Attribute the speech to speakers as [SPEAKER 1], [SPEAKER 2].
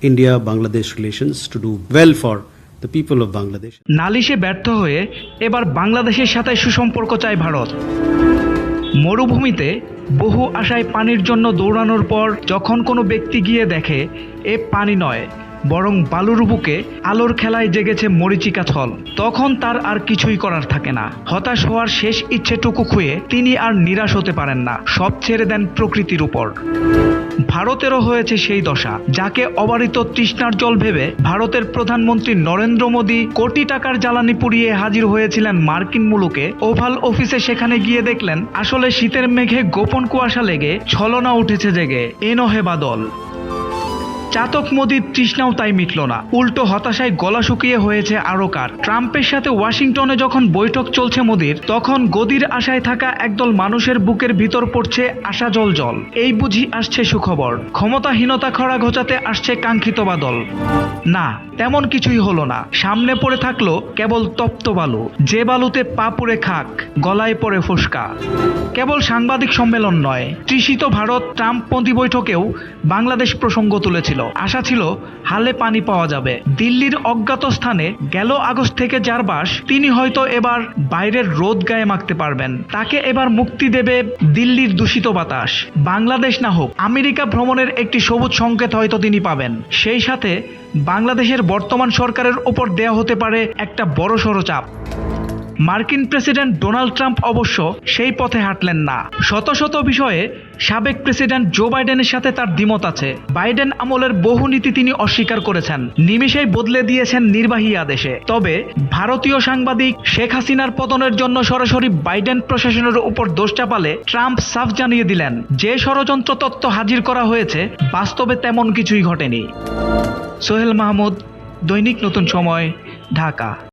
[SPEAKER 1] India, Bangladesh relations to do well for the people of Bangladesh.
[SPEAKER 2] নালিশে ব্যর্থ হয়ে এবার বাংলাদেশের সাথে সুসম্পর্ক চায় ভারত। মরুভূমিতে বহু আশায় পানির জন্য দৌড়ানোর পর যখন কোনো ব্যক্তি গিয়ে দেখে, এ পানি নয়, বরং বালুর বুকে আলোর খেলায় জেগেছে মরিচিকা ছল তখন তার আর কিছুই করার থাকে না। হতাশ হওয়ার শেষ ইচ্ছেটুকু খুয়ে তিনি আর নিরাশ হতে পারেন না। সব ছেড়ে দেন প্রকৃতির উপর। ভারতেরও হয়েছে সেই দশা, যাকে অবারিত তৃষ্ণার জল ভেবে ভারতের প্রধানমন্ত্রী নরেন্দ্র মোদী কোটি টাকার জ্বালানি পুড়িয়ে হাজির হয়েছিলেন মার্কিন মুলুকে। ওভাল অফিসে সেখানে গিয়ে দেখলেন, আসলে শীতের মেঘে গোপন কুয়াশা লেগে ছলনা উঠেছে জেগে। এ নহে বাদল। চাতক মোদির তৃষ্ণাও তাই মিটল না। উল্টো হতাশায় গলা শুকিয়ে হয়েছে আরও কার। ট্রাম্পের সাথে ওয়াশিংটনে যখন বৈঠক চলছে মোদির, তখন গদির আশায় থাকা একদল মানুষের বুকের ভিতর পড়ছে আশা জল জল। এই বুঝি আসছে সুখবর। ক্ষমতাহীনতা খরা ঘোচাতে আসছে কাঙ্ক্ষিত বাদল। না, তেমন কিছুই হলো না। সামনে পড়ে থাকল কেবল তপ্ত বালু। যে বালুতে পা পুড়ে খাক, গলায় পড়ে ফুসকা। কেবল সাংবাদিক সম্মেলন নয়, তৃষিত ভারত ট্রাম্পপন্থী বৈঠকেও বাংলাদেশ প্রসঙ্গ তুলেছিল। আশা ছিল হালে পানি পাওয়া যাবে। দিল্লির অজ্ঞাত স্থানে গেল আগস্ট থেকে যার বাস, তিনি হয়তো এবার বাইরের রোদ গায়ে মাখতে পারবেন। তাকে এবার মুক্তি দেবে দিল্লির দূষিত বাতাস। বাংলাদেশ না হোক, আমেরিকা ভ্রমণের একটি সবুজ সংকেত হয়তো তিনি পাবেন। সেই সাথে বাংলাদেশের বর্তমান সরকারের ওপর দেয়া হতে পারে একটা বড়সড় চাপ। মার্কিন প্রেসিডেন্ট ডোনাল্ড ট্রাম্প অবশ্য সেই পথে হাঁটলেন না। শত শত বিষয়ে সাবেক প্রেসিডেন্ট জো বাইডেনের সাথে তার দ্বিমত আছে। বাইডেন আমলের বহু নীতি তিনি অস্বীকার করেছেন। নিমিষেই বদলে দিয়েছেন নির্বাহী আদেশে। তবে ভারতীয় সাংবাদিক শেখ হাসিনার পতনের জন্য সরাসরি বাইডেন প্রশাসনের উপর দোষ চাপালে ট্রাম্প সাফ জানিয়ে দিলেন, যে ষড়যন্ত্র তত্ত্ব হাজির করা হয়েছে, বাস্তবে তেমন কিছুই ঘটেনি। সোহেল মাহমুদ, দৈনিক নতুন সময়, ঢাকা।